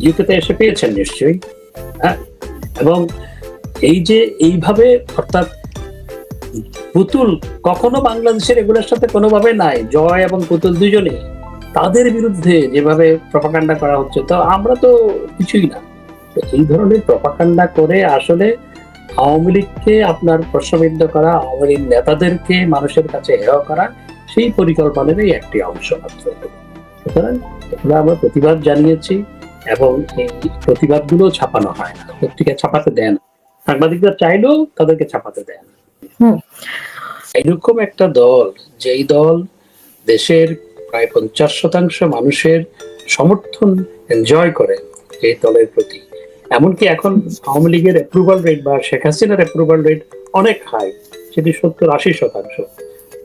ইউকেতে এসে পেয়েছেন নিশ্চয়ই। হ্যাঁ? এবং এই যে এইভাবে অর্থাৎ পুতুল কখনো বাংলাদেশের এগুলোর সাথে কোনোভাবে নাই, জয় এবং পুতুল দুজনে, তাদের বিরুদ্ধে যেভাবে প্রপাকাণ্ডা করা হচ্ছে, তো আমরা তো কিছুই না। এই ধরনের প্রপাকাণ্ডা করে আসলে আওয়ামী লীগকে আপনার প্রশ্নবিদ্ধ করা, আওয়ামী লীগ নেতাদেরকে মানুষের কাছে হেয় করা, সেই পরিকল্পনারই একটি অংশ মাত্র। সুতরাং আমরা প্রতিবাদ জানিয়েছি। এবং এই প্রতিবাদগুলো ছাপানো হয় না। পত্রিকা ছাপাতে দেয় না। সাংবাদিকরা চাইলেও তাদেরকে ছাপাতে দেয় না। এরকম একটা দল যেই দল দেশের প্রায় পঞ্চাশ শতাংশ মানুষের সমর্থন এনজয় করে এই দলের প্রতি। এমনকি এখন আওয়ামী লীগের অ্যাপ্রুভাল রেট বা শেখ হাসিনার অ্যাপ্রুভাল রেট অনেক হাই সেটি সত্তর আশি শতাংশ।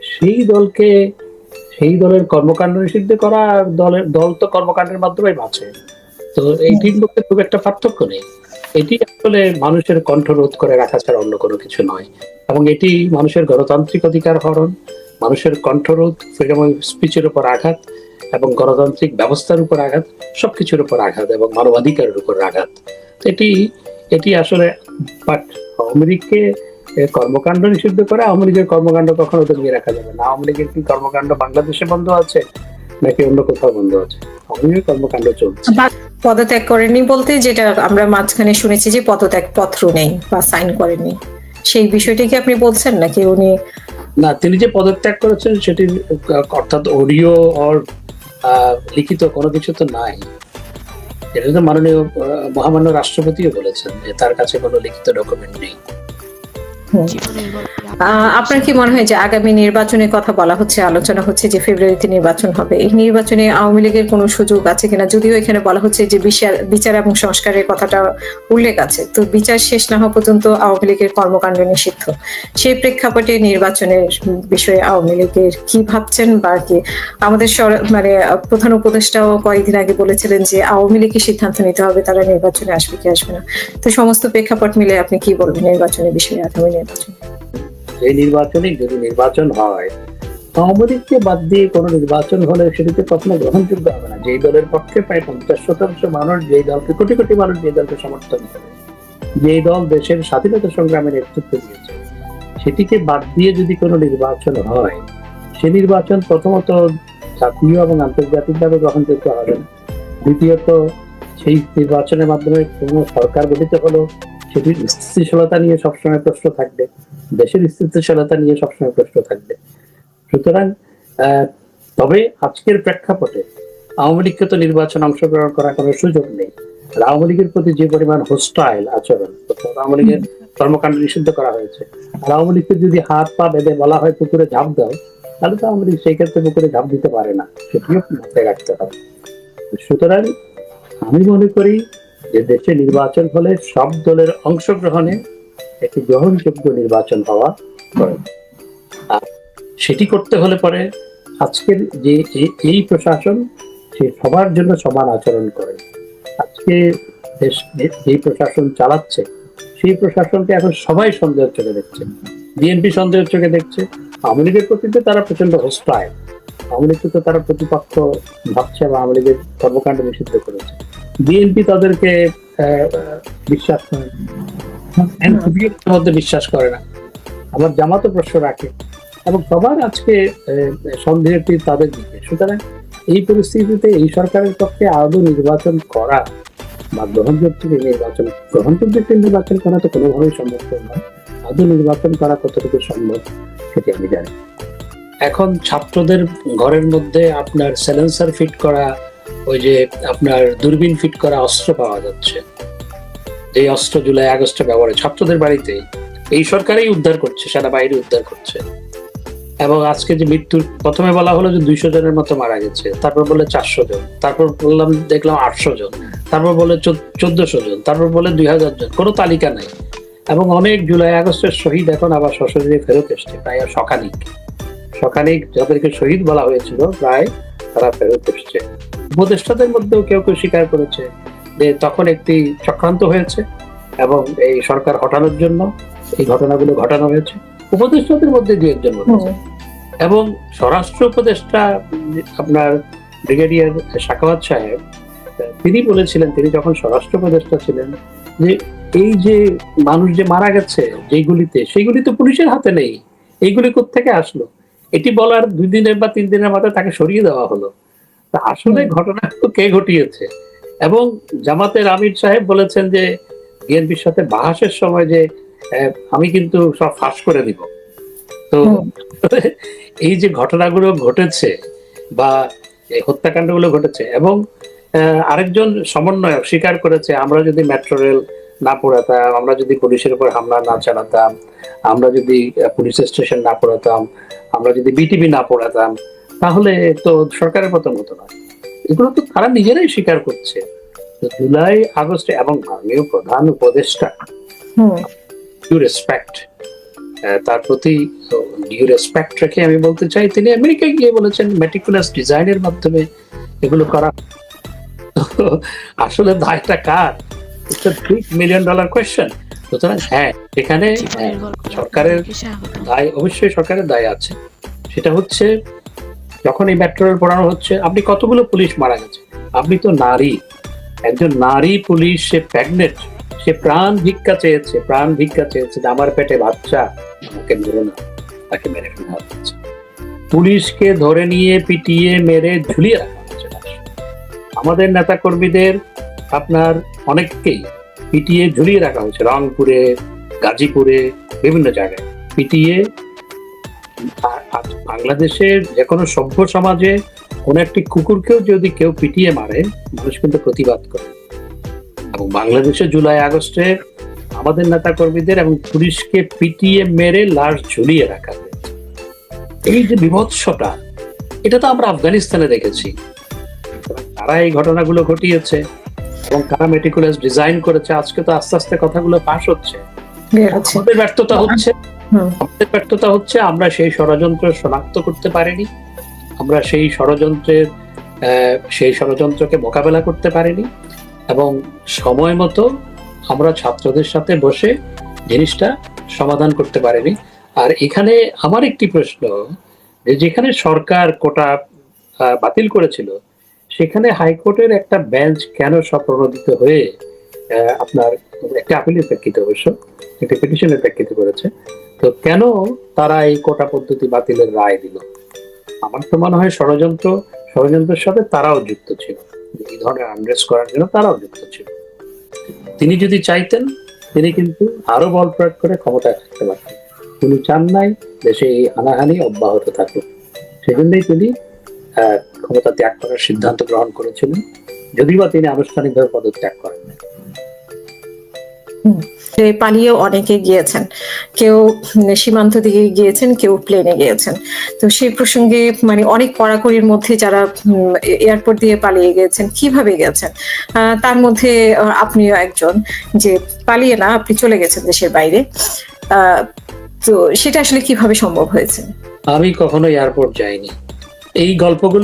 সেই দলকে সেই দলের কর্মকাণ্ড নিষিদ্ধ করা দলের দল তো কর্মকাণ্ডের মাধ্যমে বাঁচে। তো এই এইটির মধ্যে খুব একটা পার্থক্য নেই। এটি আসলে মানুষের কণ্ঠ রোধ করে রাখা ছাড়া অন্য কোনো কিছু নয়। এবং এটি মানুষের গণতান্ত্রিক অধিকার হরণ মানুষের কণ্ঠরোধ ফ্রিডম অফ স্পিচের উপর আঘাত এবং গণতান্ত্রিক ব্যবস্থার উপর আঘাত সবকিছুর উপর আঘাত এবং মানবাধিকারের উপর আঘাত। এটি এটি আসলে বাট আওয়ামী লীগকে কর্মকাণ্ড নিষিদ্ধ করে আওয়ামী লীগের কর্মকাণ্ড কখনো দমিয়ে রাখা যাবে না। আওয়ামী লীগের কি কর্মকাণ্ড বাংলাদেশে বন্ধ আছে? নাকি অন্য কোথাও বন্ধ আছে? কর্মকাণ্ড চলছে। পদত্যাগ করেনি বলতে যেটা আমরা মাঝখানে শুনেছি যে পদত্যাগ পত্র নেই বা সাইন করেনি। সেই বিষয়টি কি আপনি বলছেন নাকি উনি না তিনি যে পদত্যাগ করেছেন সেটি অর্থাৎ অডিও অর লিখিত কোনো কিছু তো নাই। এটা তো মাননীয় মহামান্য রাষ্ট্রপতিও বলেছেন যে তার কাছে কোনো লিখিত ডকুমেন্ট নেই। আপনার কি মনে হয় যে আগামী নির্বাচনের কথা বলা হচ্ছে, আলোচনা হচ্ছে যে ফেব্রুয়ারিতে নির্বাচন হবে? এই নির্বাচনে আওয়ামী লীগের কোনো সুযোগ আছে কিনা? যদিও এখানে বলা হচ্ছে যে বিচার এবং সংস্কারের কথাটা উল্লেখ আছে, তো বিচার শেষ না হওয়া পর্যন্ত আওয়ামী লীগের কর্মকাণ্ড নিষিদ্ধ। সেই প্রেক্ষাপটে নির্বাচনের বিষয়ে আওয়ামী লীগের কি ভাবছেন বা কি? আমাদের মানে প্রধান উপদেষ্টাও কয়েকদিন আগে বলেছিলেন যে আওয়ামী লীগের সিদ্ধান্ত নিতে হবে, তারা নির্বাচনে আসবে কি আসবে না। তো সমস্ত প্রেক্ষাপট মিলে আপনি কি বলবেন নির্বাচনের বিষয়ে আগামী এই নির্বাচনে যদি নির্বাচন হয় আওয়ামী বাদ দিয়ে কোনো নির্বাচন হলে সেটিতে গ্রহণযোগ্য হবে না। যেই দলের পক্ষে প্রায় পঞ্চাশ শতাংশ মানুষ, যেই দলকে কোটি কোটি মানুষ যে দলকে সমর্থন করে, যেই দল দেশের স্বাধীনতা সংগ্রামে নেতৃত্ব দিয়েছে, সেটিকে বাদ দিয়ে যদি কোনো নির্বাচন হয়, সে নির্বাচন প্রথমত জাতীয় এবং আন্তর্জাতিকভাবে গ্রহণযোগ্য হবে দ্বিতীয়ত, সেই নির্বাচনের মাধ্যমে কোনো সরকার গঠিত হলো সেটির স্থিতিশীলতা নিয়ে সবসময় প্রশ্ন থাকবে, দেশের স্থিতিশীলতা নিয়ে সবসময় প্রশ্ন থাকবে। সুতরাং তবে আজকের প্রেক্ষাপটে আওয়ামী লীগকে তো নির্বাচন অংশগ্রহণ করার কোনো সুযোগ নেই। আর আওয়ামী লীগের প্রতি যে পরিমাণ হোস্টাইল আচরণ আওয়ামী লীগের কর্মকাণ্ড নিষিদ্ধ করা হয়েছে, আর আওয়ামী লীগকে যদি হাত পা বেঁধে বলা হয় পুকুরে ঝাঁপ দাও তাহলে তো আওয়ামী লীগ সেই ক্ষেত্রে পুকুরে ঝাঁপ দিতে পারে না। সেটিও মাথায় রাখতে হবে। সুতরাং, আমি মনে করি যে দেশে নির্বাচন হলে সব দলের অংশগ্রহণে একটি গ্রহণযোগ্য নির্বাচন হওয়া প্রয়োজন আর সেটি করতে হলে পরে আজকের যে এই প্রশাসন সে সবার জন্য সমান আচরণ করে। আজকে দেশ যে প্রশাসন চালাচ্ছে, সেই প্রশাসনকে এখন সবাই সন্দেহের চোখে দেখছে। বিএনপি সন্দেহের চোখে দেখছে, আওয়ামী লীগের প্রতি তো তারা প্রচণ্ড হোস্টাইল আওয়ামী লীগকে তো তারা প্রতিপক্ষ ভাবছে বা আওয়ামী লীগের কর্মকাণ্ড নিষিদ্ধ করেছে। বিএনপি তাদেরকে বিশ্বাস করে। মধ্যে বিশ্বাস করে না। আবার জামাতও প্রশ্ন রাখে। এবং সবার আজকে তীর তাদের দিকে। সুতরাং এই পরিস্থিতিতে এই সরকারের পক্ষে আদৌ নির্বাচন করা বা গ্রহণযোগ্য নির্বাচন গ্রহণযোগ্য নির্বাচন করা তো কোনোভাবেই সম্ভব নয়। আদৌ নির্বাচন করা কতটুকু সম্ভব সেটি আমি জানি এখন ছাত্রদের ঘরের মধ্যে আপনার স্যালেন্সার ফিট করা ওই যে আপনার দূরবীন ফিট করা অস্ত্র পাওয়া যাচ্ছে। যে অস্ত্র জুলাই, আগস্টে ব্যবহারে ছাত্রদের বাড়িতে এই সরকারই উদ্ধার করছে, সারা বাইরে উদ্ধার করছে। এবং আজকে যে মৃত্যুর প্রথমে বলা হলো যে দুইশো জনের মতো মারা গেছে। তারপর বলে চারশো জন। তারপর বললাম, দেখলাম আটশো জন। তারপর বলে চোদ্দশো জন। তারপর বলে দুই হাজার জন। কোনো তালিকা নাই। এবং অনেক জুলাই, আগস্টের শহীদ এখন আবার সশরীরে ফেরত এসছে। প্রায় শখানিক শখানিক যাদেরকে শহীদ বলা হয়েছিল, প্রায় তারা ফেরত এসছে উপদেষ্টাদের মধ্যেও কেউ কেউ স্বীকার করেছে যে তখন একটি চক্রান্ত হয়েছে এবং এই সরকার হটানোর জন্য এই ঘটনাগুলো ঘটানো হয়েছে। উপদেষ্টাদের মধ্যে দু একজন এবং স্বরাষ্ট্র উপদেষ্টা আপনার ব্রিগেডিয়ার শাখাওয়াত সাহেব তিনি বলেছিলেন তিনি যখন স্বরাষ্ট্র উপদেষ্টা ছিলেন যে এই যে মানুষ যে মারা গেছে যেগুলিতে সেইগুলি তো পুলিশের হাতে নেই। এইগুলি থেকে আসলো? এটি বলার দুই দিনের বা তিন দিনের মাথায় তাকে সরিয়ে দেওয়া হলো। তা আসলে ঘটনা তো কে ঘটিয়েছে? এবং জামাতের আমির সাহেব বলেছেন যে বিএনপির সাথে বাহাসের সময় যে আমি কিন্তু সব ফাঁস করে দিব। তো এই যে ঘটনাগুলো ঘটেছে বা এই হত্যাকাণ্ডগুলো ঘটেছে এবং আরেকজন সমন্বয়ক স্বীকার করেছে আমরা যদি মেট্রো রেল না পোড়াতাম আমরা যদি পুলিশের উপর হামলা না চালাতাম আমরা যদি পুলিশ স্টেশন না পোড়াতাম আমরা যদি বিটিভি না পোড়াতাম তাহলে তো সরকারের পতন হতো না। এগুলো তো তারা নিজেরাই স্বীকার করছে। জুলাই আগস্টে এবং মাননীয় প্রধান উপদেষ্টা ডিউ রেসপেক্ট তার প্রতি ডিউ রেসপেক্ট রেখে আমি বলতে চাই তিনি আমেরিকায় গিয়ে বলেছেন মেটিকুলাস ডিজাইনের মাধ্যমে এগুলো করা। আসলে দায়টা কার? It's a big million dollar question সুতরাং হ্যাঁ এখানে হ্যাঁ, সরকারের দায় অবশ্যই সরকারের দায় আছে। সেটা হচ্ছে যখন এই মেট্রো রেল পড়ানো হচ্ছে আপনি কতগুলো পুলিশ মারা গেছে? আপনি তো নারী। একজন নারী পুলিশ সে প্রেগনেন্ট সে প্রাণ ভিক্ষা চেয়েছে প্রাণ ভিক্ষা চেয়েছে আমার পেটে বাচ্চা আমাকে মেরো না তাকে মেরে ফেলা হচ্ছে। পুলিশকে ধরে নিয়ে পিটিয়ে মেরে ঝুলিয়ে রাখা হচ্ছে। আমাদের নেতা কর্মীদের আপনার অনেককেই পিটিয়ে ঝুলিয়ে রাখা হয়েছে। রংপুরে, গাজীপুরে, বিভিন্ন জায়গায়। পিটিয়ে বাংলাদেশের যে কোনো সভ্য সমাজে কোন একটি কুকুরকেও যদি কেউ পিটিয়ে মারে, মানুষ কিন্তু প্রতিবাদ করে। এবং বাংলাদেশে জুলাই, আগস্টে আমাদের নেতা কর্মীদের এবং পুলিশকে পিটিয়ে মেরে লাশ ঝুলিয়ে রাখা এই যে বিভৎসটা এটা তো আমরা আফগানিস্তানে দেখেছি। তারা এই ঘটনাগুলো ঘটিয়েছে। এবং তারা মেটিকুলাস ডিজাইন করেছে। আজকে তো আস্তে আস্তে কথাগুলো পাশ হচ্ছে। আমাদের ব্যর্থতা হচ্ছে। আমাদের ব্যর্থতা হচ্ছে আমরা সেই ষড়যন্ত্র শনাক্ত করতে পারিনি। আমরা সেই ষড়যন্ত্রের সেই ষড়যন্ত্রকে মোকাবেলা করতে পারিনি। এবং সময় মতো আমরা ছাত্রদের সাথে বসে জিনিসটা সমাধান করতে পারিনি। আর এখানে আমার একটি প্রশ্ন যে যেখানে সরকার কোটা বাতিল করেছিল সেখানে হাইকোর্টের একটা বেঞ্চ কেন স্বপ্রণোদিত হয়ে আপনার একটা আপিলের প্রেক্ষিতে অবশ্য একটি পিটিশনের প্রেক্ষিতে করেছে, তো কেন তারা এই কোটা পদ্ধতি বাতিলের রায় দিল? আমার তো মনে হয় ষড়যন্ত্র, ষড়যন্ত্রের সাথে তারাও যুক্ত ছিল। এই ধরনের আন্ড্রেস করার জন্য তারাও যুক্ত ছিল। তিনি যদি চাইতেন, তিনি কিন্তু আরও বল প্রয়োগ করে ক্ষমতায় থাকতে পারতেন। তিনি চান নাই দেশে এই হানাহানি অব্যাহত থাকুক। সেজন্যই তিনি ক্ষমতা ত্যাগ করার সিদ্ধান্ত গ্রহণ করেছিলেন যদিও বা তিনি আনুষ্ঠানিকভাবে পদত্যাগ করেন পালিয়েও অনেকে গিয়েছেন। কেউ সীমান্ত দিকে গিয়েছেন কেউ প্লেনে গিয়েছেন। তো সেই প্রসঙ্গে মানে অনেক কড়াকড়ির মধ্যে যারা এয়ারপোর্ট দিয়ে পালিয়ে গিয়েছেন কীভাবে গেছেন? তার মধ্যে আপনিও একজন যে পালিয়ে না আপনি চলে গেছেন দেশের বাইরে। আহ, তো সেটা আসলে কীভাবে সম্ভব হয়েছে? আমি কখনো এয়ারপোর্ট যাইনি। এই গল্পগুলো